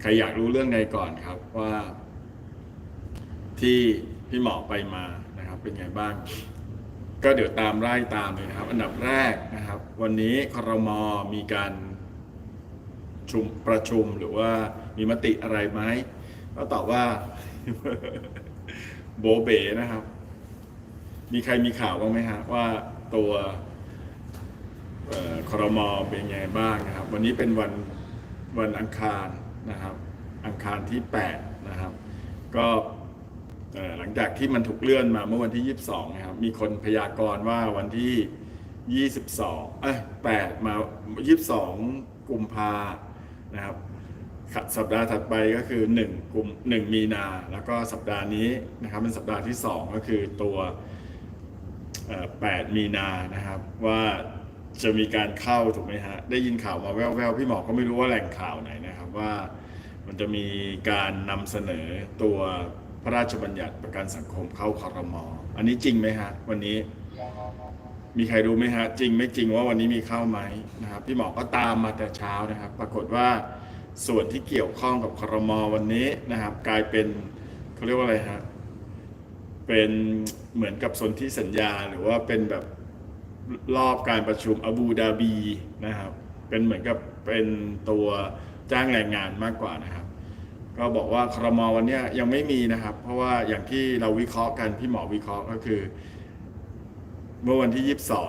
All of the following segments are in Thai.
ใครอยากรู้เรื่องใดก่อนครับว่า ที่พี่หมอไปมานะครับ เป็นไงบ้าง ก็เดี๋ยวตามไล่ตามเลยนะครับ อันดับแรกนะครับ วันนี้ครมมีการชุมประชุมหรือว่ามีมติอะไรไหมก็ตอบว่า โบเบนะครับ มีใครมีข่าวบ้างไหมฮะว่าตัวเอ่อครมเป็นไงบ้างนะครับ วันนี้เป็นวันวันอังคาร นะครับ อังคารที่ 8 นะครับ ก็หลังจากที่มันถูกเลื่อนมาเมื่อวันที่ 22 นะครับ มีคนพยากรณ์ว่าวันที่ 22 เอ้ย 8 มา 22 กุมภานะครับ สัปดาห์ถัดไปก็คือ1กุม1มีนา แล้วก็สัปดาห์นี้นะครับเป็นสัปดาห์ที่ 2 ก็คือตัว8 มีนานะครับ ว่าจะมีการเข้าถูกไหมฮะ ได้ยินข่าวมาแว่วๆ พี่หมอก็ไม่รู้ว่าแหล่งข่าวไหนนะครับว่า มันจะมีการนำเสนอตัวพระราชบัญญัติประกันสังคมเข้าคอรมออันนี้จริงไหมฮะ วันนี้ มีใครรู้ไหมฮะ จริงไม่จริงว่าวันนี้มีเข้าไหมนะครับพี่หมอก็ตามมาแต่เช้านะครับ ปรากฏว่าส่วนที่เกี่ยวข้องกับคอรมอวันนี้นะครับ กลายเป็นเขาเรียกว่าอะไรฮะเป็นเหมือนกับสนธิสัญญาหรือว่าเป็นแบบรอบการประชุมอาบูดาบีนะครับ เป็นเหมือนกับเป็นตัว จ้างแรงงานมากกว่านะครับ ก็บอกว่าครมวันนี้ยยังไม่มีนะครับ เพราะว่าอย่างที่เราวิเคราะห์กันพี่หมอวิเคราะห์ก็คือ เมื่อวันที่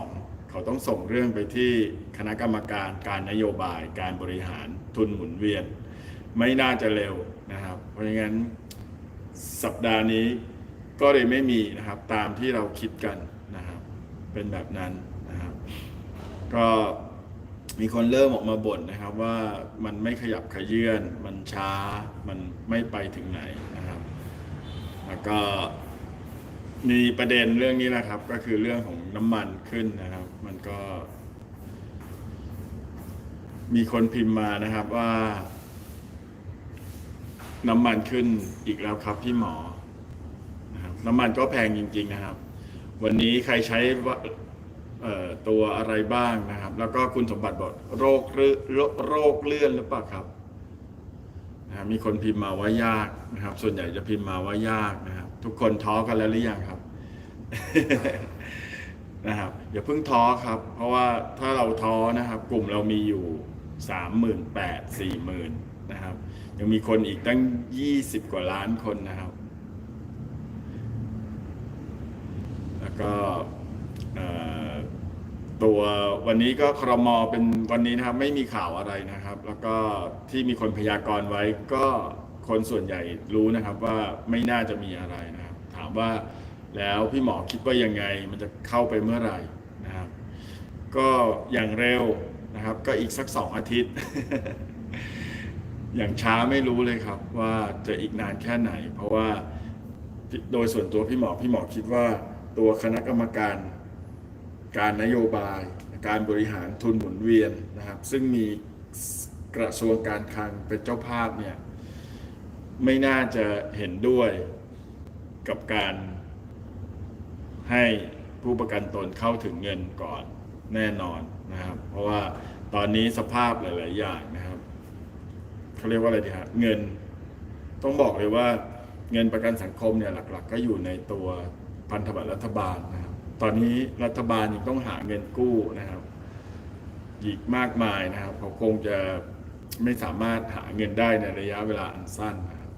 22 เขาต้องส่งเรื่องไปที่คณะกรรมการการนโยบาย การบริหารทุนหมุนเวียน ไม่น่าจะเร็วนะครับ เพราะงั้นสัปดาห์นี้ก็เลยไม่มีนะครับตามที่เราคิดกันนะครับ เป็นแบบนั้นนะครับ ก็ มีคนเริ่มออกมาบ่นนะครับว่ามันไม่ขยับขยื่นมันช้ามันไม่ไปถึงไหนนะครับ แล้วก็มีประเด็นเรื่องนี้แหละครับ ก็คือเรื่องของน้ำมันขึ้นนะครับ มันก็ มีคนพิมพ์มานะครับว่า น้ำมันขึ้นอีกแล้วครับพี่หมอนะครับน้ำมันก็แพงจริง ๆ นะครับ วันนี้ใครใช้ ตัวอะไรบ้างนะครับ แล้วก็คุณสมบัติบอกโรคเลือโรคเลื่อนหรือเปล่าครับนะบมีคนพิมพ์มาว่ายากนะครับ ส่วนใหญ่จะพิมพ์มาว่ายากนะครับ ทุกคนท้อกันแล้วหรือยังครับนะครับอย่าเพิ่งท้อครับ เพราะว่าถ้าเราท้อนะครับ กลุ่มเรามีอยู่สามหมื่นแปดสี่หมื่นนะครับ ยังมีคนอีกตั้งยี่สิบกว่าล้านคนนะครับ แล้วก็ ตัววันนี้ก็ครมเป็นวันนี้นะครับไม่มีข่าวอะไรนะครับ แล้วก็ที่มีคนพยากรณ์ไว้ก็คนส่วนใหญ่รู้นะครับว่าไม่น่าจะมีอะไรนะครับ ถามว่าแล้วพี่หมอคิดว่ายังไงมันจะเข้าไปเมื่อไหร่นะครับ ก็อย่างเร็วนะครับ ก็อีกสักสองอาทิตย์ อย่างช้าไม่รู้เลยครับ ว่าจะอีกนานแค่ไหน เพราะว่าโดยส่วนตัวพี่หมอพี่หมอคิดว่าตัวคณะกรรมการ การนโยบาย การบริหารทุนหมุนเวียนนะครับซึ่งมีกระทรวงการคลังเป็นเจ้าภาพเนี่ยไม่น่าจะเห็นด้วยกับการให้ผู้ประกันตนเข้าถึงเงินก่อนแน่นอนนะครับ เพราะว่าตอนนี้สภาพหลาย ๆ อย่างนะครับเขาเรียกว่าอะไรดีฮะเงินต้องบอกเลยว่าเงินประกันสังคมเนี่ยหลัก ๆ ก็อยู่ในตัวพันธบัตรรัฐบาลนะครับ ตอนนี้รัฐบาลยังต้องหาเงินกู้นะครับอีกมากมายนะครับ เขาคงจะไม่สามารถหาเงินได้ในระยะเวลาอันสั้นนะครับ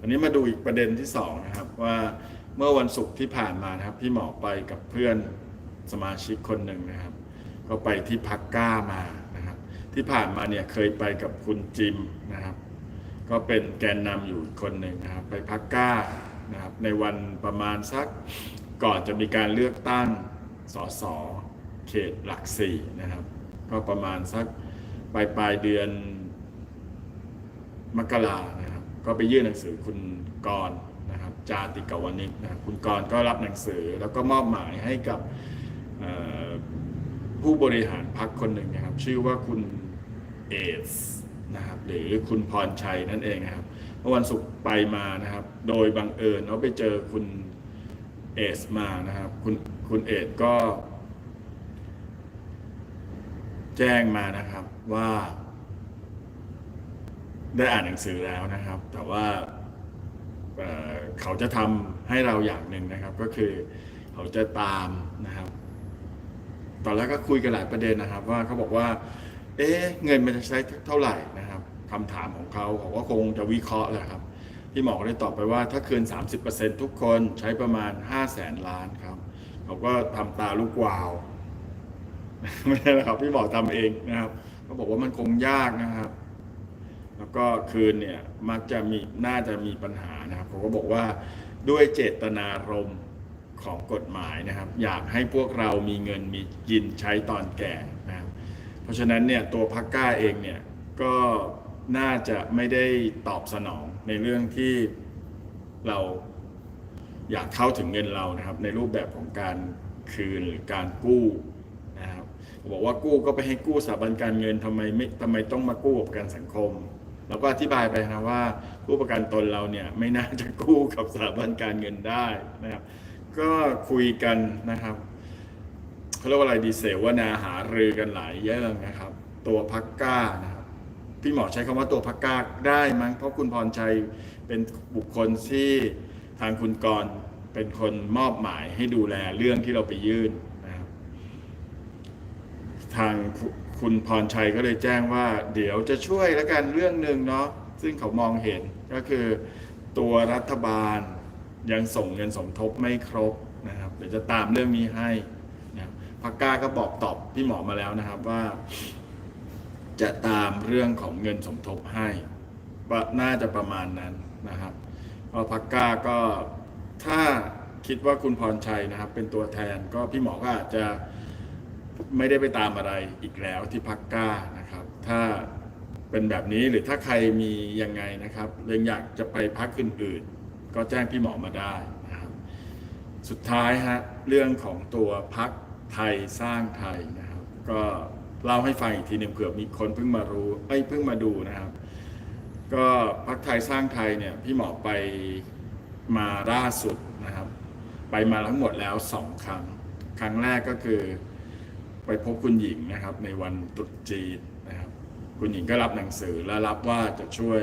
อันนี้มาดูอีกประเด็นที่สองนะครับว่าเมื่อวันศุกร์ที่ผ่านมานะครับ พี่หมอไปกับเพื่อนสมาชิกคนหนึ่งนะครับ ก็ไปที่พักก้ามานะครับ ที่ผ่านมาเนี่ยเคยไปกับคุณจิมนะครับ ก็เป็นแกนนำอยู่คนหนึ่งนะครับ ไปพักก้านะครับในวันประมาณสัก ก่อนจะมีการเลือกตั้งสสเขตหลักสี่นะครับก็ประมาณสักปลายปลายเดือนมกรานะครับ ก็ไปยื่นหนังสือคุณกรนะครับจาติกาวนิกนะค,คุณกรก็รับหนังสือแล้วก็มอบหมายให้กับผู้บริหารพักคนหนึ่งนะครับ ชื่อว่าคุณเอสนะครับหรือคุณพรชัยนั่นเองนะครับเมื่อวันศุกร์ไปมานะครับ โดยบังเอิญเขาไปเจอคุณ เอสมานะครับ คุณคุณเอสก็ แจ้งมานะครับว่า ได้อ่านหนังสือแล้วนะครับ แต่ว่าเเขาจะทำให้เราอย่างหนึ่งนะครับ ก็คือเขาจะตามนะครับ ตอนแรกก็คุยกันหลายประเด็นนะครับ ว่าเขาบอกว่า เอ๊ะ เงินมันจะใช้เท่าไหร่นะครับคำถามของเขาเขาก็คงจะวิเคราะห์แหละครับ พี่หมอก็เลยตอบไปว่าถ้าคืน30%ทุกคนใช้ประมาณ 5 0 0แสนล้านครับเขาก็ทำตาลูกวาวไม่ใช่นะครับพี่หมอทำเองนะครับเขาบอกว่ามันคงยากนะครับ แล้วก็คืนเนี่ยมักจะมีน่าจะมีปัญหานะครับผมก็บอกว่าด้วยเจตนารมณ์ของกฎหมายนะครับ อยากให้พวกเรามีเงินมีกินใช้ตอนแก่นะครับ เพราะฉะนั้นเนี่ยตัวพักก้าเองเนี่ยก็น่าจะไม่ได้ตอบสนอง ในเรื่องที่เราอยากเข้าถึงเงินเรานะครับ ในรูปแบบของการคืนหรือการกู้นะครับบอกว่ากู้ก็ไปให้กู้สถาบันการเงินทำไมไม่ทำไมต้องมากู้กับประกันสังคมเราก็อธิบายไปนะว่าผู้ประกันตนเราเนี่ยไม่น่าจะกู้กับสถาบันการเงินได้นะครับ ก็คุยกันนะครับเขาเรียกว่าอะไรดีเซลว่านาหารือกันหลายเรื่องนะครับ ตัวพักก้านะ พี่หมอใช้คำว่าตัวพักก้าได้มั้งเพราะคุณพรชัยเป็นบุคคลที่ทางคุณกรเป็นคนมอบหมายให้ดูแลเรื่องที่เราไปยื่นนะครับทางคุคุณพรชัยก็เลยแจ้งว่า เดี๋ยวจะช่วยแล้วกันเรื่องหนึ่งเนาะซึ่งเขามองเห็นก็คือตัวรัฐบาลยังส่งเงินสมทบไม่ครบนะครับเดี๋ยวจะตามเรื่องนี้ให้นะครับพักก้าก็บอกตอบพี่หมอมาแล้วนะครับว่า จะตามเรื่องของเงินสมทบให้ว่าน่าจะประมาณนั้นนะครับเพราะพักก้าก็ถ้าคิดว่าคุณพรชัยนะครับ เป็นตัวแทนก็พี่หมอก็อาจจะไม่ได้ไปตามอะไรอีกแล้วที่พักก้านะครับ ถ้าเป็นแบบนี้หรือถ้าใครมียังไงนะครับเรื่องอยากจะไปพักอื่นๆ ก็แจ้งพี่หมอมาได้นะครับ สุดท้ายฮะเรื่องของตัวพักไทยสร้างไทยนะครับ ก็ เล่าให้ฟังอีกทีหนึ่งเผื่อมีคนเพิ่งมารู้เอ้เพิ่งมาดูนะครับ ก็พักไทยสร้างไทยเนี่ยพี่หมอไปมาล่าสุดนะครับ ไปมาทั้งหมดแล้วสองครั้ง ครั้งแรกก็คือไปพบคุณหญิงนะครับในวันตรุษจีนนะครับ คุณหญิงก็รับหนังสือและรับว่าจะช่วย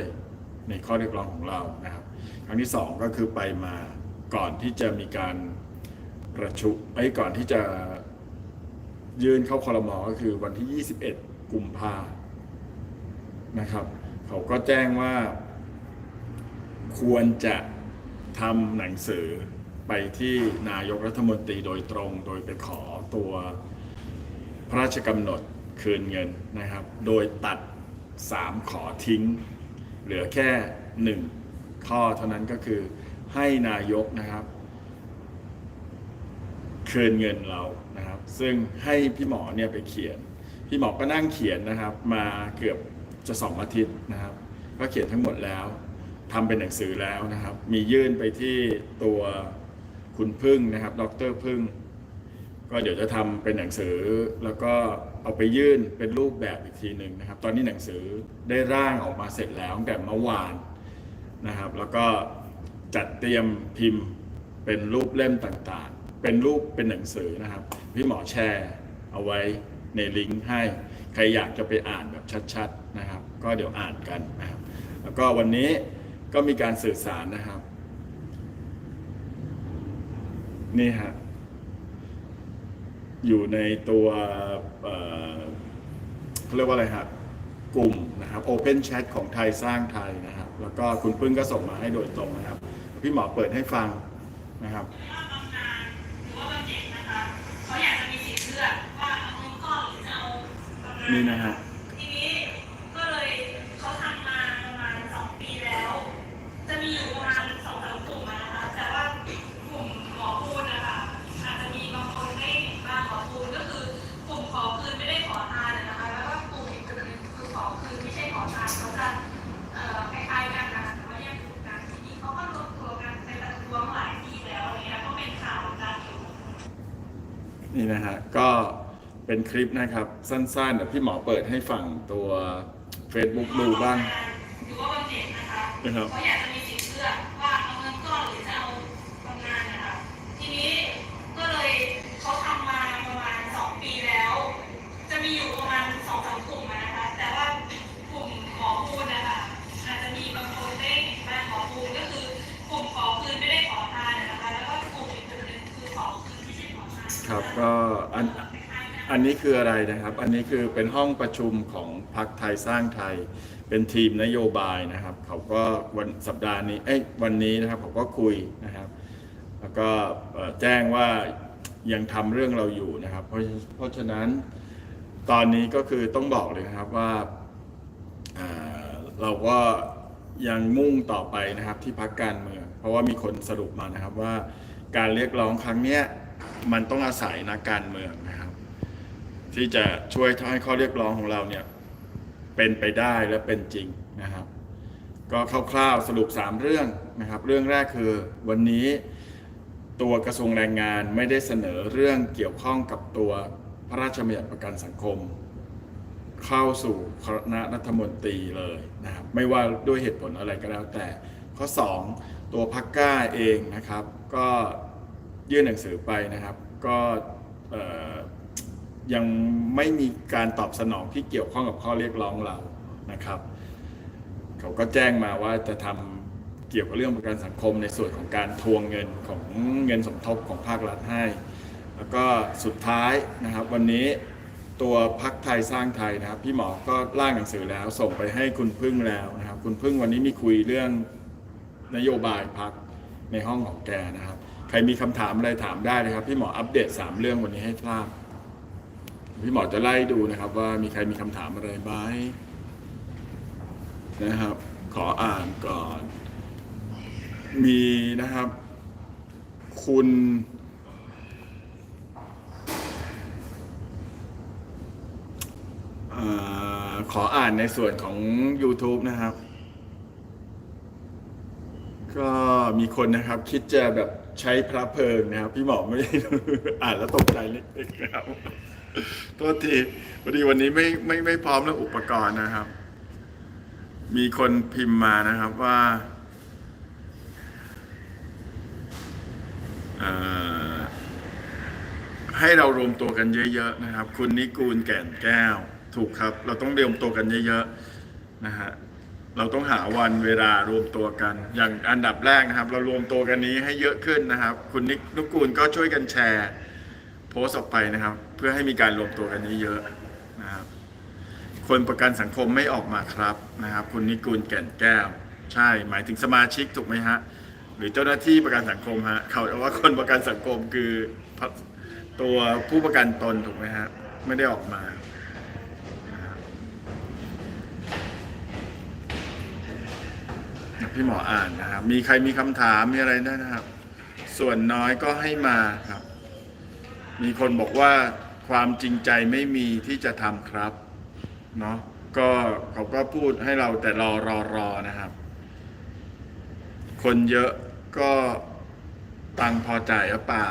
ในข้อเรียกร้องของเรานะครับ ครั้งที่สองก็คือไปมาก่อนที่จะมีการประชุมไอ้ก่อนที่จะ ยื่นเข้าคอรมอก็คือวันที่ 21 กุมภานะครับ เขาก็แจ้งว่า ควรจะทำหนังสือไปที่นายกรัฐมนตรีโดยตรง โดยไปขอตัวพระราชกำหนดคืนเงินนะครับ โดยตัด 3 ขอทิ้ง เหลือแค่ 1 ข้อเท่านั้นก็คือให้นายกนะครับ คืนเงินเรา นะครับ ซึ่งให้พี่หมอเนี่ยไปเขียน พี่หมอก็นั่งเขียนนะครับ มาเกือบจะสองอาทิตย์นะครับ ก็เขียนทั้งหมดแล้วทำเป็นหนังสือแล้วนะครับ มียื่นไปที่ตัวคุณพึ่งนะครับ ดรพึ่ง ก็เดี๋ยวจะทำเป็นหนังสือแล้วก็เอาไปยื่นเป็นรูปแบบอีกทีหนึ่งนะครับ ตอนนี้หนังสือได้ร่างออกมาเสร็จแล้วตั้งแต่เมื่อวานนะครับ แล้วก็จัดเตรียมพิมพ์เป็นรูปเล่มต่างๆ เป็นรูปเป็นหนังสือนะครับ พี่หมอแชร์เอาไว้ในลิงก์ให้ใครอยากจะไปอ่านแบบชัดๆนะครับ ก็เดี๋ยวอ่านกันนะครับแล้วก็วันนี้ก็มีการสื่อสารนะครับ นี่ฮะอยู่ในตัวเขาเรียกว่าอะไรครับกลุ่มนะครับ Open Chat ของไทยสร้างไทยนะครับ แล้วก็คุณพึ่งก็ส่งมาให้โดยตรงนะครับ พี่หมอเปิดให้ฟังนะครับ นาญนี่นะฮะทีนี้ก็เลยเขาทำมาประมาณสองปีแล้ว จะมีอยู่ประมาณสองสามกลุ่มอะนะคะ แต่ว่ากลุ่มหมอพูดนะคะอาจจะมีบางคนไม่มาขอคืนก็คือกลุ่มขอคืนไม่ได้ขอทานอะนะคะ แล้วก็กลุ่มอีกกลุ่มหนึงคือขอคืนไม่ใช่ขอทานเขาจะเอ่อคล้ายๆกันนะคะแต่ว่าแยกกลุ่มกันทีนี้เขาก็รวมตัวกันไปประท้วงหลายที่แล้วอะไรเงี้ยก็เป็นข่าวกันอยู่นี่นะฮะก็เป็นคลิปนะครับ สั้นๆเดี๋ยวพี่หมอเปิดให้ฟังตัว Facebook ดูบ้างดูว่าวันเด็กนะคะนะครับก็อยากจะมีสิทอเลือกว่าเอาเงินก้อนหรือจะเอาทำงานนะคะทีนี้ก็เลยเขาทำมาประมาณสองปีแล้ว จะมีอยู่ประมาณสองสามกลุ่มนะคะแต่ว่ากลุ่มขอพูดนะคะอาจจะมีบางคนได้เห็นบ้างขอคูณก็คือกลุ่มขอคืนไม่ได้ขอทานนะคะแล้วก็กลุ่มอีกกลุ่มนึงคือขอคืนที่ได้ขอทานครับก็อัน อันนี้คืออะไรนะครับ อันนี้คือเป็นห้องประชุมของพรรคไทยสร้างไทย เป็นทีมนโยบายนะครับ เขาก็วันสัปดาห์นี้เอ้ยวันนี้นะครับเขาก็คุยนะครับ แล้วก็แจ้งว่ายังทำเรื่องเราอยู่นะครับ เพราะเพราะฉะนั้นตอนนี้ก็คือต้องบอกเลยนะครับว่าเราก็ยังมุ่งต่อไปนะครับที่พักการเมือง เพราะว่ามีคนสรุปมานะครับว่าการเรียกร้องครั้งนี้มันต้องอาศัยนักการเมือง ที่จะช่วยทำให้ข้อเรียกร้องของเราเนี่ยเป็นไปได้และเป็นจริงนะครับ ก็คร่าวๆสรุป 3 เรื่องนะครับ เรื่องแรกคือวันนี้ตัวกระทรวงแรงงานไม่ได้เสนอเรื่องเกี่ยวข้องกับตัวพระราชบัญญัติประกันสังคม เข้าสู่คณะรัฐมนตรีเลยนะครับ ไม่ว่าด้วยเหตุผลอะไรก็แล้วแต่ ข้อ 2 ตัวพักก้าเองนะครับ ก็ยื่นหนังสือไปนะครับ ก็ ยังไม่มีการตอบสนองที่เกี่ยวข้องกับข้อเรียกร้องเรานะครับ เขาก็แจ้งมาว่าจะทำเกี่ยวกับเรื่องประกันสังคมในส่วนของการทวงเงินของเงินสมทบของภาครัฐให้ แล้วก็สุดท้ายนะครับ วันนี้ตัวพักไทยสร้างไทยนะครับ พี่หมอก็ร่างหนังสือแล้ว ส่งไปให้คุณพึ่งแล้วนะครับ คุณพึ่งวันนี้มีคุยเรื่องนโยบายพักในห้องของแกนะครับ ใครมีคำถามอะไรถามได้เลยครับ พี่หมออัปเดตสามเรื่องวันนี้ให้ทราบ พี่หมอจะไล่ดูนะครับ ว่ามีใครมีคำถามอะไรไหมนะครับ ขออ่านก่อน มีนะครับ คุณอขออ่านในส่วนของ YouTube นะครับ ก็มีคนนะครับ คิดจะแบบใช้พระเพลิงนะครับ พี่หมอไม่อ่านแล้วตกใจเล็กๆนะครับ โทษทีพอดีวันนี้ไม่ไม่ไม่พร้อมเรื่องอุปกรณ์นะครับ มีคนพิมพ์มานะครับว่าให้เรารวมตัวกันเยอะๆนะครับ คุณนิกูลแก่นแก้ว ถูกครับ เราต้องรวมตัวกันเยอะๆนะฮะเราต้องหาวันเวลารวมตัวกัน อย่างอันดับแรกนะครับ เรารวมตัวกันนี้ให้เยอะขึ้นนะครับ คุณนินุกูลก็ช่วยกันแชร์ โพสต์ออกไปนะครับ เพื่อให้มีการรวมตัวกันเยอะๆนะครับ คนประกันสังคมไม่ออกมาครับนะครับ คุณนิกุลแก่นแก้ว ใช่หมายถึงสมาชิกถูกไหมฮะหรือเจ้าหน้าที่ประกันสังคมฮะเขาเอาว่าคนประกันสังคมคือตัวผู้ประกันตนถูกไหมฮะไม่ได้ออกมาพี่หมออ่านนะครับ มีใครมีคำถามมีอะไรได้นะครับ ส่วนน้อยก็ให้มาครับ มีคนบอกว่า ความจริงใจไม่มีที่จะทำครับเนาะก็เขาก็พูดให้เราแต่รอรอรอนะครับ คนเยอะก็ตังพอจ่ายหรือเปล่า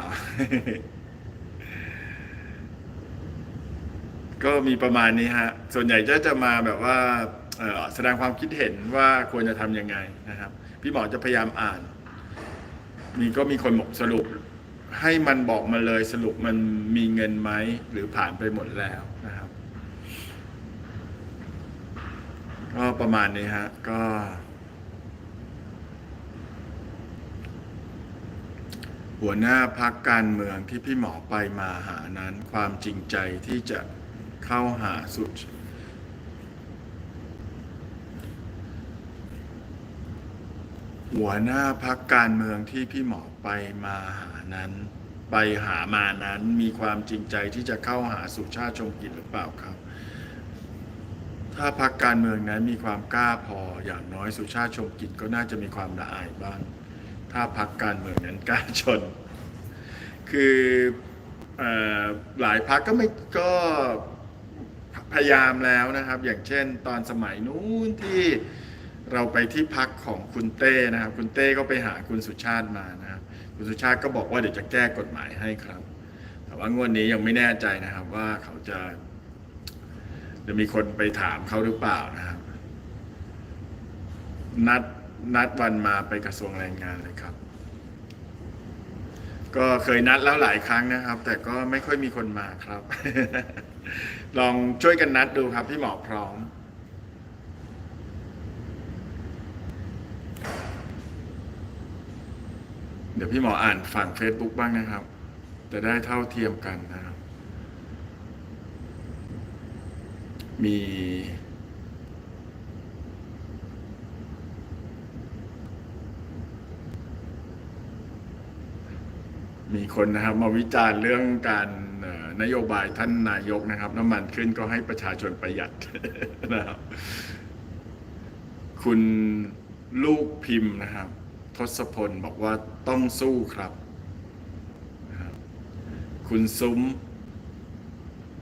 ก็มีประมาณนี้ฮะ ส่วนใหญ่จะจะมาแบบว่าแสดงความคิดเห็นว่าควรจะทำยังไงนะครับ พี่หมอจะพยายามอ่าน มีก็มีคนบอกสรุป ให้มันบอกมาเลยสรุปมันมีเงินไหมหรือผ่านไปหมดแล้วนะครับก็ประมาณนี้ฮะก็ หัวหน้าพักการเมืองที่พี่หมอไปมาหานั้น ความจริงใจที่จะเข้าหาสุด หัวหน้าพักการเมืองที่พี่หมอไปมาหานั้น ไปหามานั้นมีความจริงใจที่จะเข้าหาสุชาติชมกิจหรือเปล่าครับ ถ้าพักการเมืองนั้นมีความกล้าพออย่างน้อยสุชาติชมกิจก็น่าจะมีความละอายบ้าง ถ้าพักการเมืองนั้นกล้าชน คืออหลายพักก็ไม่ก็พยายามแล้วนะครับ อย่างเช่น ตอนสมัยนู้นที่ เราไปที่พักของคุณเต้นะครับ คุณเต้ก็ไปหาคุณสุชาติมานะครับ คุณสุชาติก็บอกว่าเดี๋ยวจะแก้กฎหมายให้ครับ แต่ว่างวดนี้ยังไม่แน่ใจนะครับว่าเขาจะ จะมีคนไปถามเขาหรือเปล่านะครับ นัดนัดวันมาไปกระทรวงแรงงานเลยครับ ก็เคยนัดแล้วหลายครั้งนะครับ แต่ก็ไม่ค่อยมีคนมาครับ ลองช่วยกันนัดดูครับพี่หมอพร้อม เดี๋ยวพี่หมออ่านฝั่ง Facebook บ้างนะครับ จะได้เท่าเทียมกันนะครับ มี มีคนนะครับมาวิจารณ์เรื่องการนโยบายท่านนายกนะครับ น้ำมันขึ้นก็ให้ประชาชนประหยัดนะครับ คุณลูกพิมพ์นะครับ ทศพลบอกว่าต้องสู้ครับ คุณซุ้ม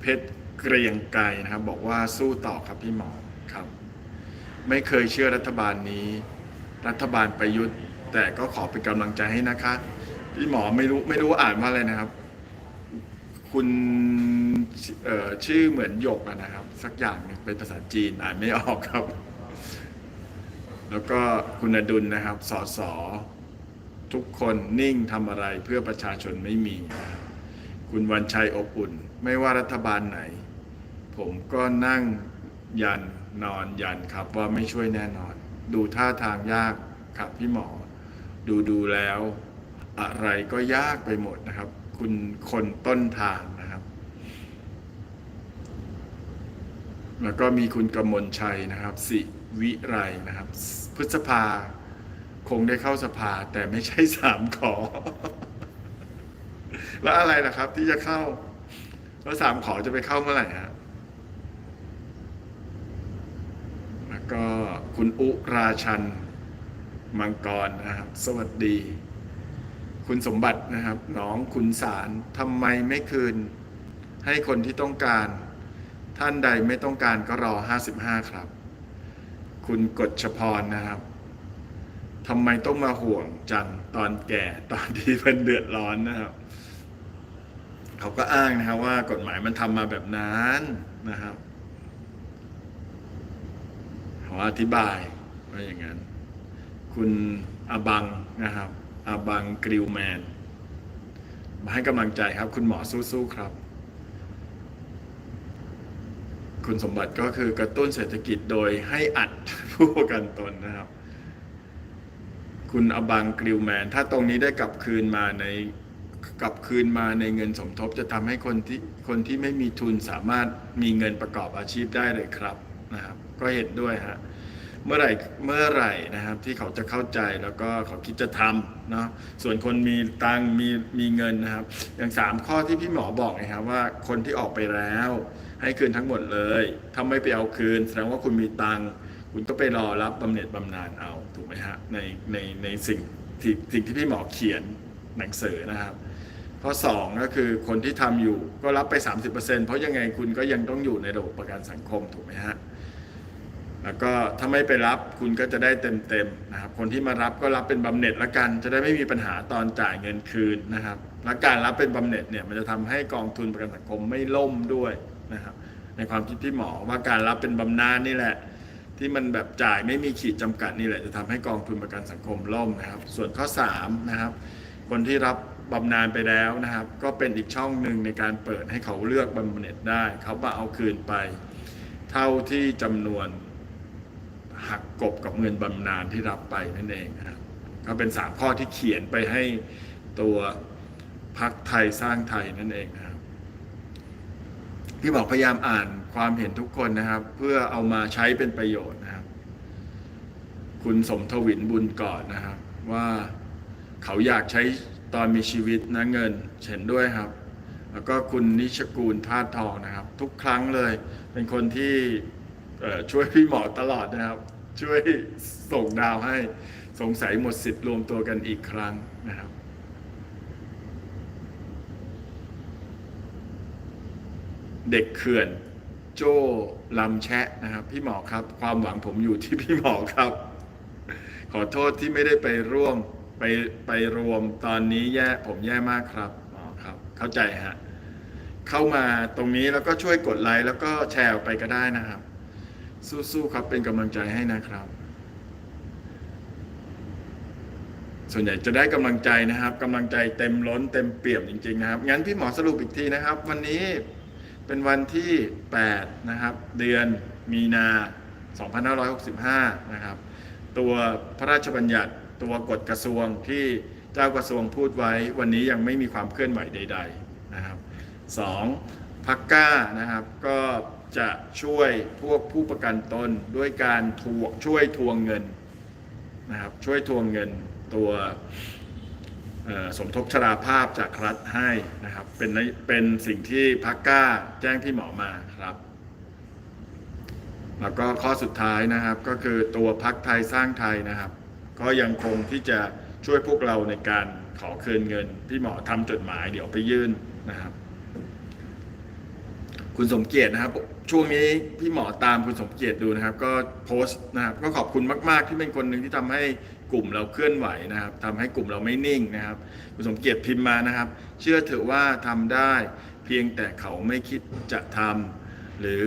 เพชรเกรียงไกรนะครับ บอกว่าสู้ต่อครับพี่หมอครับ ไม่เคยเชื่อรัฐบาลนี้ รัฐบาลประยุทธ์ แต่ก็ขอเป็นกำลังใจให้นะคะ พี่หมอไม่รู้ไม่รู้อ่านว่าอะไรนะครับ คุณชื่อเหมือนหยกนะครับ สักอย่างเป็นภาษาจีนอ่านไม่ออกครับ แล้วก็คุณอดุลนะครับสอสอทุกคนนิ่งทำอะไรเพื่อประชาชนไม่มีนะครับคุณวันชัยอบอุ่น ไม่ว่ารัฐบาลไหน ผมก็นั่งยันนอนยันครับว่าไม่ช่วยแน่นอน ดูท่าทางยากครับพี่หมอ ดูดูแล้ว อะไรก็ยากไปหมดนะครับ คุณคนต้นทางนะครับ แล้วก็มีคุณกมลชัยนะครับสิ วิไรนะครับ พฤษภาคงได้เข้าสภาแต่ไม่ใช่สามขอ แล้วอะไรล่ะครับ ที่จะเข้า แล้วสามขอจะไปเข้าเมื่อไหร่ฮะแล้วก็คุณอุราชันมังกรนะครับ สวัสดี คุณสมบัตินะครับ น้องคุณสารทำไมไม่คืน ให้คนที่ต้องการ ท่านใดไม่ต้องการก็รอ 55 ครับ คุณกฎชพรนะครับทำไมต้องมาห่วงจังตอนแก่ตอนที่เป็นเดือดร้อนนะครับ เขาก็อ้างนะครับว่ากฎหมายมันทำมาแบบนั้นนะครับขาอธิบายว่าอย่างนั้น คุณอาบังนะครับอาบังกริวแมน มาให้กำลังใจครับ คุณหมอสู้ๆครับ คุณสมบัติก็คือกระตุ้นเศรษฐกิจโดยให้อัดผู้ประกันตนนะครับ คุณอบังกริวแมน ถ้าตรงนี้ได้กลับคืนมาในกลับคืนมาในเงินสมทบจะทำให้คนที่คนที่ไม่มีทุนสามารถมีเงินประกอบอาชีพได้เลยครับนะครับ ก็เห็นด้วยฮะเมื่อไหร่เมื่อไหร่นะครับที่เขาจะเข้าใจแล้วก็เขาคิดจะทำเนาะส่วนคนมีตังมีมีเงินนะครับ อย่างสามข้อที่พี่หมอบอกนะครับว่าคนที่ออกไปแล้ว ให้คืนทั้งหมดเลยถ้าไม่ไปเอาคืน แสดงว่าคุณมีตังคุณก็ไปรอรับบำเหน็จบำนาญเอาถูกไหมฮะในในในสิ่งที่สิ่งที่พี่หมอเขียนหนังสือนะครับข้อ2ก็คือคนที่ทำอยู่ก็รับไป 30%เพราะยังไงคุณก็ยังต้องอยู่ในระบบประกันสังคมถูกไหมฮะแล้วก็ถ้าไม่ไปรับคุณก็จะได้เต็มๆนะครับ คนที่มารับก็รับเป็นบำเหน็จละกัน จะได้ไม่มีปัญหาตอนจ่ายเงินคืนนะครับ และการรับเป็นบำเหน็จเนี่ยมันจะทำให้กองทุนประกันสังคมไม่ล่มด้วย นะครับในความคิดพี่หมอว่าการรับเป็นบำนาญนี่แหละ ที่มันแบบจ่ายไม่มีขีดจำกัดนี่แหละจะทำให้กองทุนประกันสังคมล่มนะครับ ส่วนข้อ3นะครับคนที่รับบำนาญไปแล้วนะครับ ก็เป็นอีกช่องหนึ่งในการเปิดให้เขาเลือกบำเหน็จได้ เขามาเอาคืนไป เท่าที่จำนวนหักกบกับเงินบำนาญที่รับไปนั่นเองนะครับก็เป็นสามข้อที่เขียนไปให้ตัวพักไทยสร้างไทยนั่นเองนะครับ พี่บอกพยายามอ่านความเห็นทุกคนนะครับ เพื่อเอามาใช้เป็นประโยชน์นะครับ คุณสมทวินบุญก่อนนะครับ ว่าเขาอยากใช้ตอนมีชีวิตนะเงินเห็นด้วยครับ แล้วก็คุณนิชกูลธาตุทองนะครับ ทุกครั้งเลย เป็นคนที่ช่วยพี่หมอตลอดนะครับ ช่วยส่งดาวให้สงสัยหมดสิทธิ์รวมตัวกันอีกครั้งนะครับ เด็กเขื่อน โจ้ลำแชะนะครับ พี่หมอครับ ความหวังผมอยู่ที่พี่หมอครับ ขอโทษที่ไม่ได้ไปร่วมไปไปรวมตอนนี้แย่ผมแย่มากครับอ๋อครับ เข้าใจฮะเข้ามาตรงนี้แล้วก็ช่วยกดไลค์แล้วก็แชร์ออกไปก็ได้นะครับ สู้ๆครับเป็นกำลังใจให้นะครับ ส่วนใหญ่จะได้กำลังใจนะครับกำลังใจเต็มล้นเต็มเปี่ยมจริงๆนะครับงั้นพี่หมอสรุปอีกทีนะครับ วันนี้ เป็นวันที่ 8 นะครับ เดือนมีนา 2565 นะครับ ตัวพระราชบัญญัติตัวกฎกระทรวงที่เจ้ากระทรวงพูดไว้วันนี้ยังไม่มีความเคลื่อนไหวใด ๆ นะครับสองพักก้านะครับก็จะช่วยพวกผู้ประกันตนด้วยการทวงช่วยทวงเงินนะครับช่วยทวงเงินตัว สมทบชราภาพจากรัฐให้นะครับ เป็นนเป็นสิ่งที่พักก้าแจ้งพี่หมอมาครับ แล้วก็ข้อสุดท้ายนะครับก็คือตัวพักไทยสร้างไทยนะครับ ก็ยังคงที่จะช่วยพวกเราในการขอคืนเงิน พี่หมอทำจดหมายเดี๋ยวไปยื่นนะครับ คุณสมเกียรตินะครับ ช่วงนี้พี่หมอตามคุณสมเกียรติดูนะครับ ก็โพสต์นะครับ ก็ขอบคุณมาก ๆ ที่เป็นคนหนึ่งที่ทำให้ กลุ่มเราเคลื่อนไหวนะครับทำให้กลุ่มเราไม่นิ่งนะครับคุณสมเกียรติพิมพ์มานะครับ เชื่อเถอะว่าทำได้ เพียงแต่เขาไม่คิดจะทำหรือ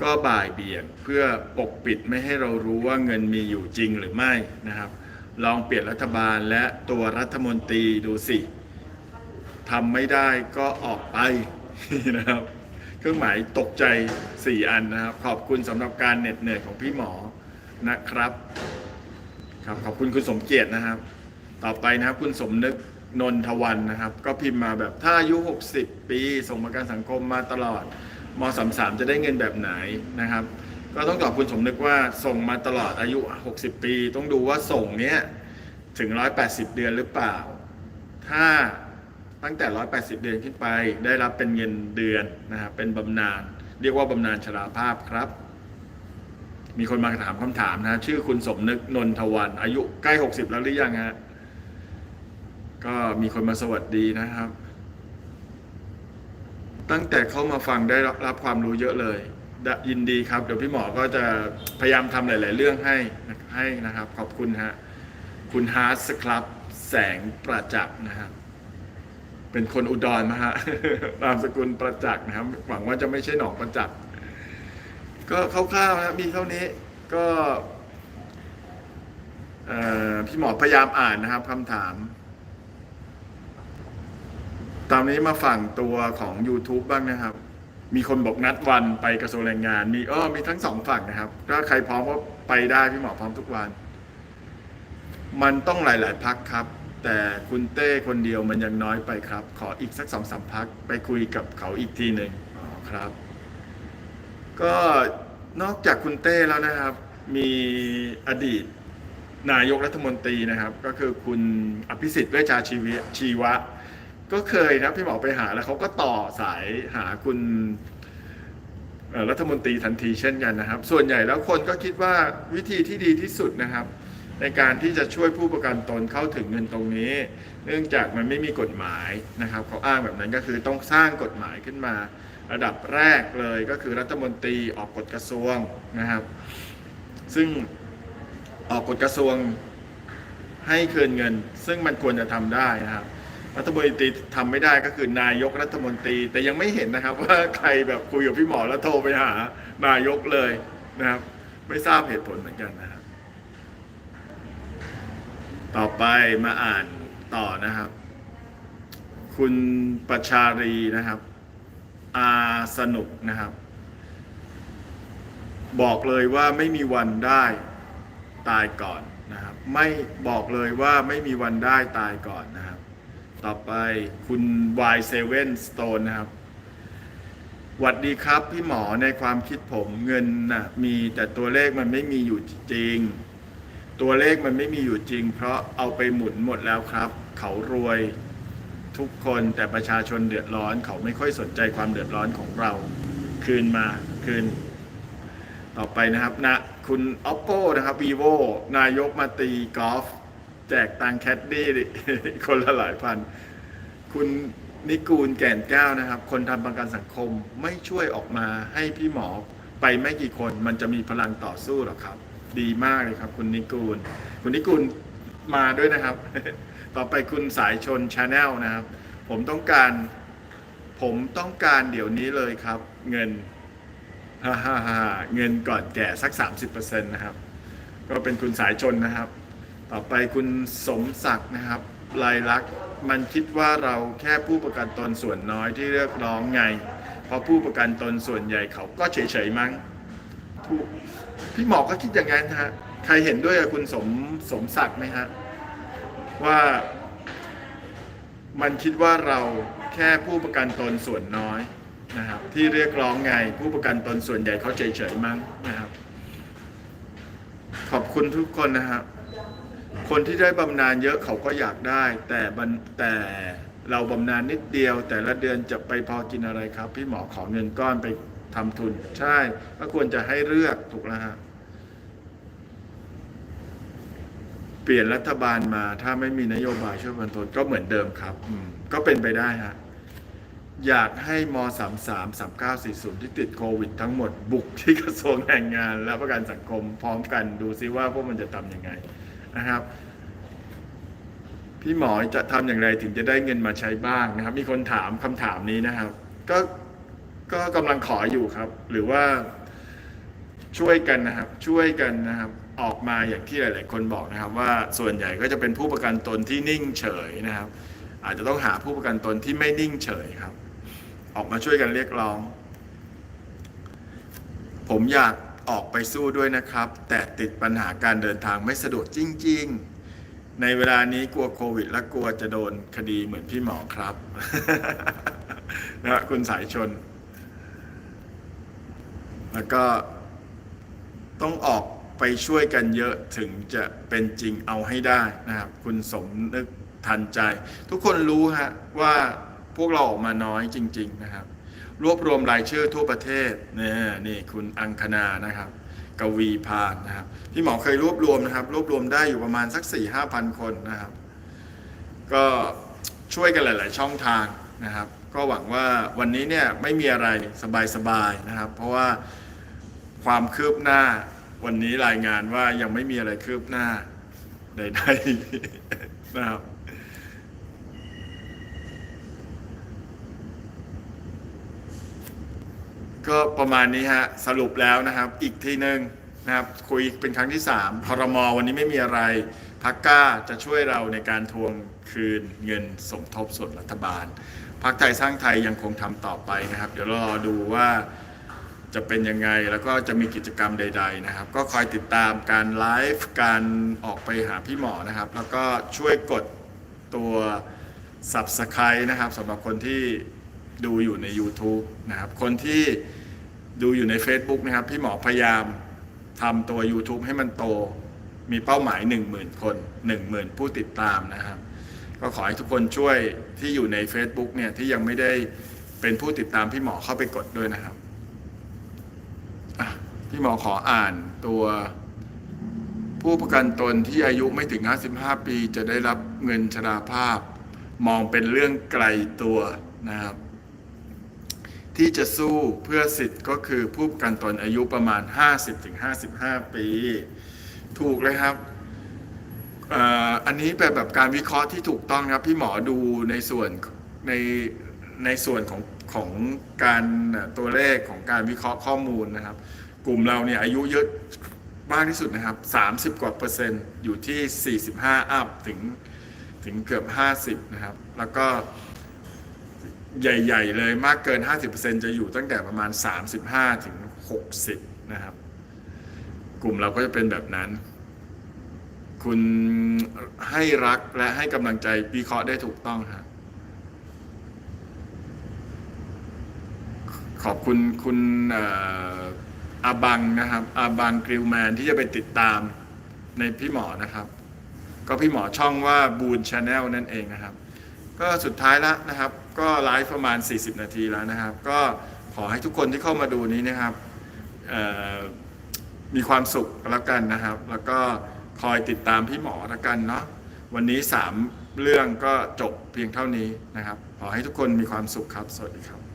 ก็บ่ายเบี่ยงเพื่อปกปิดไม่ให้เรารู้ว่าเงินมีอยู่จริงหรือไม่นะครับ ลองเปลี่ยนรัฐบาลและตัวรัฐมนตรีดูสิทำไม่ได้ก็ออกไปนะครับ เครื่องหมายตกใจ 4 อันนะครับ ขอบคุณสำหรับการเหน็ดเหนื่อยของพี่หมอนะครับ ครับขอบคุณคุณสมเกียรตินะครับ ต่อไปนะครับคุณสมนึกนนทวันนะครับ ก็พิมพ์มาแบบถ้าอายุ 60 ปี ส่งประกันสังคมมาตลอดม33จะได้เงินแบบไหนนะครับ ก็ต้องตอบคุณสมนึกว่าส่งมาตลอดอายุ 60 ปี ต้องดูว่าส่งเนี้ยถึง 180 เดือนหรือเปล่า ถ้าตั้งแต่ 180 เดือนขึ้นไป ได้รับเป็นเงินเดือนนะครับเป็นบำนาญเรียกว่าบำนาญชราภาพครับ มีคนมาถามคำถามนะ ชื่อคุณสมนึกนนทวัน อายุใกล้60แล้วหรือยังฮะก็มีคนมาสวัสดีนะครับ ตั้งแต่เข้ามาฟังได้รับความรู้เยอะเลยยินดีครับ เดี๋ยวพี่หมอก็จะพยายามทำหลาย ๆ เรื่องให้ให้นะครับ ขอบคุณฮะคุณฮาร์สครับแสงประจักษ์นะครับเป็นคนอุดรนะฮะนามสกุลประจักษ์นะครับ หวังว่าจะไม่ใช่หนองประจักษ์ ก็คร่าวๆนะมีเท่านี้ก็พี่หมอพยายามอ่านนะครับคำถามตอนนี้มาฝั่งตัวของ YouTube บ้างนะครับ มีคนบอกนัดวันไปกระทรวงแรงงาน มีเออมีทั้งสองฝั่งนะครับ ถ้าใครพร้อมก็ไปได้พี่หมอพร้อมทุกวัน มันต้องหลาย ๆ พักครับ แต่คุณเต้คนเดียวมันยังน้อยไปครับ ขออีกสักสองสามพักไปคุยกับเขาอีกทีหนึ่งอ๋อครับ ก็นอกจากคุณเต้แล้วนะครับ มีอดีตนายกรัฐมนตรีนะครับ ก็คือคุณอภิสิทธิ์เวชชาชีวะชีวะ ก็เคยนะพี่หมอไปหาแล้วเขาก็ต่อสายหาคุณรัฐมนตรีทันทีเช่นกันนะครับ ส่วนใหญ่แล้วคนก็คิดว่าวิธีที่ดีที่สุดนะครับ ในการที่จะช่วยผู้ประกันตนเข้าถึงเงินตรงนี้ เนื่องจากมันไม่มีกฎหมายนะครับเขาอ้างแบบนั้นก็คือต้องสร้างกฎหมายขึ้นมา ระดับแรกเลยก็คือรัฐมนตรีออกกฎกระทรวงนะครับ ซึ่งออกกฎกระทรวงให้คืนเงิน ซึ่งมันควรจะทำได้นะครับรัฐมนตรีทำไม่ได้ก็คือนายกรัฐมนตรี แต่ยังไม่เห็นนะครับ ว่าใครแบบคุยกับพี่หมอแล้วโทรไปหานายกเลยนะครับ ไม่ทราบเหตุผลเหมือนกันนะครับ ต่อไปมาอ่านต่อนะครับ คุณประชารีนะครับ อาสนุกนะครับ บอกเลยว่าไม่มีวันได้ตายก่อนนะครับ ไม่บอกเลยว่าไม่มีวันได้ตายก่อนนะครับ ต่อไปคุณ Y7 Stone นะครับหวัดดีครับพี่หมอในความคิดผมเงินนะมีแต่ตัวเลขมันไม่มีอยู่จริง ตัวเลขมันไม่มีอยู่จริง เพราะเอาไปหมุนหมดแล้วครับ เขารวย ทุกคนแต่ประชาชนเดือดร้อนเขาไม่ค่อยสนใจความเดือดร้อนของเรา คืนมาคืน ต่อไปนะครับนะคุณ oppo นะครับ vivo นายกมาตีกอล์ฟแจกตังแคดดี้คนละหลายพัน คุณนิกูลแก่นแก้วนะครับ คนทำประกันสังคมไม่ช่วยออกมาให้พี่หมอไปไม่กี่คนมันจะมีพลังต่อสู้หรอครับ ดีมากเลยครับ คุณนิกูล คุณนิกูลมาด้วยนะครับ ต่อไปคุณสายชนชาแนลนะครับ ผมต้องการ ผมต้องการเดี๋ยวนี้เลยครับ เงินฮ่าฮ่าฮ่าเงินก่อนแก่สัก 30%นะครับ ก็เป็นคุณสายชนนะครับ ต่อไปคุณสมศักดิ์นะครับลายลักษณ์มันคิดว่าเราแค่ผู้ประกันตนส่วนน้อยที่เรียกร้องไง เพราะผู้ประกันตนส่วนใหญ่เขาก็เฉยๆมั้งพี่หมอก็คิดอย่างนั้นฮะ ใครเห็นด้วยกับคุณสมสมศักดิ์ไหมฮะ ว่ามันคิดว่าเราแค่ผู้ประกันตนส่วนน้อยนะครับที่เรียกร้องไงผู้ประกันตนส่วนใหญ่เขาเฉยๆมั้งนะครับขอบคุณทุกคนนะครับ คนที่ได้บำนาญเยอะเขาก็อยากได้ แต่บันแต่เราบำนาญนิดเดียว แต่ละเดือนจะไปพอกินอะไรครับ พี่หมอขอเงินก้อนไปทำทุน ใช่ก็ควรจะให้เลือกถูกแล้วฮะเปลี่ยนรัฐบาลมาถ้าไม่มีนโยบายช่วยบรรทนก็เหมือนเดิมครับอืมก็เป็นไปได้ฮะอยากให้ม 33 3940 ที่ติดโควิดทั้งหมดบุกที่กระทรวงแรงงาน และประกันสังคมพร้อมกันดูซิว่าพวกมันจะทำยังไงนะครับ พี่หมอจะทำอย่างไรถึงจะได้เงินมาใช้บ้างนะครับ มีคนถามคำถามนี้นะครับ ก็ก็กำลังขออยู่ครับ หรือว่าช่วยกันนะครับ ช่วยกันนะครับ ออกมาอย่างที่หลาย ๆ คนบอกนะครับว่าส่วนใหญ่ก็จะเป็นผู้ประกันตนที่นิ่งเฉยนะครับ อาจจะต้องหาผู้ประกันตนที่ไม่นิ่งเฉยครับ ออกมาช่วยกันเรียกร้อง ผมอยากออกไปสู้ด้วยนะครับ แต่ติดปัญหาการเดินทางไม่สะดวกจริง ๆ ในเวลานี้กลัวโควิด และกลัวจะโดนคดีเหมือนพี่หมอครับนะคุณสายชน แล้วก็ต้องออก ไปช่วยกันเยอะถึงจะเป็นจริงเอาให้ได้นะครับคุณสมนึกทันใจ ทุกคนรู้ฮะว่าพวกเราออกมาน้อยจริง ๆนะครับ รวบรวมรายชื่อทั่วประเทศเนี่ยนี่คุณอังคณานะครับกวีพานนะครับพี่หมอเคยรวบรวมนะครับ รวบรวมได้อยู่ประมาณสัก4ี่ห้าพันคนนะครับ ก็ช่วยกันหลาย ๆ ช่องทางนะครับ ก็หวังว่าวันนี้เนี่ยไม่มีอะไรสบาย ๆ นะครับ เพราะว่าความคืบหน้า วันนี้รายงานว่ายังไม่มีอะไรคืบหน้าใดๆนะครับก็ประมาณนี้ฮะสรุปแล้วนะครับ อีกทีหนึ่งนะครับ คุยเป็นครั้งที่3พรมวันนี้ไม่มีอะไรพักก้าจะช่วยเราในการทวงคืนเงินสมทบส่วนรัฐบาลพักไทยสร้างไทยยังคงทำต่อไปนะครับ เดี๋ยวเรารอดูว่า จะเป็นยังไงแล้วก็จะมีกิจกรรมใด ๆนะครับ ก็คอยติดตามการไลฟ์การออกไปหาพี่หมอนะครับ แล้วก็ช่วยกดตัว Subscribe นะครับสำหรับคนที่ดูอยู่ใน YouTube นะครับคนที่ดูอยู่ใน Facebook นะครับ พี่หมอพยายามทำตัว YouTube ให้มันโต มีเป้าหมาย 10,000 คน 10,000 ผู้ติดตามนะครับ ก็ขอให้ทุกคนช่วยที่อยู่ใน Facebook เนี่ยที่ยังไม่ได้เป็นผู้ติดตามพี่หมอเข้าไปกดด้วยนะครับ พี่หมอขออ่านตัวผู้ประกันตนที่อายุไม่ถึง 55 ปี จะได้รับเงินชราภาพ มองเป็นเรื่องไกลตัวนะครับ ที่จะสู้เพื่อสิทธิ์ก็คือผู้ประกันตนอายุประมาณ 50-55 ปี ถูกเลยครับอันนี้เป็นแบบการวิเคราะห์ที่ถูกต้องนะครับ พี่หมอดูในส่วนในในส่วนของของการตัวเลขของการวิเคราะห์ข้อมูลนะครับ กลุ่มเราเนี่ยอายุเยอะมากที่สุดนะครับ 30 กว่าเปอร์เซ็นต์อยู่ที่ 45 อัพถึงถึงเกือบ 50 นะครับ แล้วก็ใหญ่ ๆ เลยมากเกิน 50%จะอยู่ตั้งแต่ประมาณ 35 ถึง 60 นะครับ กลุ่มเราก็จะเป็นแบบนั้น คุณให้รักและให้กำลังใจวิเคราะห์ได้ถูกต้องครับขอบคุณคุณ อาบังนะครับอาบังกริลแมนที่จะไปติดตามในพี่หมอนะครับ ก็พี่หมอช่องว่าบูนชาแนลนั่นเองนะครับ ก็สุดท้ายแล้วนะครับ ก็ไลฟ์ประมาณ 40 นาทีแล้วนะครับ ก็ขอให้ทุกคนที่เข้ามาดูนี้นะครับมีความสุขแล้วกันนะครับ แล้วก็คอยติดตามพี่หมอแล้วกันเนาะวันนี้ 3 เรื่องก็จบเพียงเท่านี้นะครับ ขอให้ทุกคนมีความสุขครับ สวัสดีครับ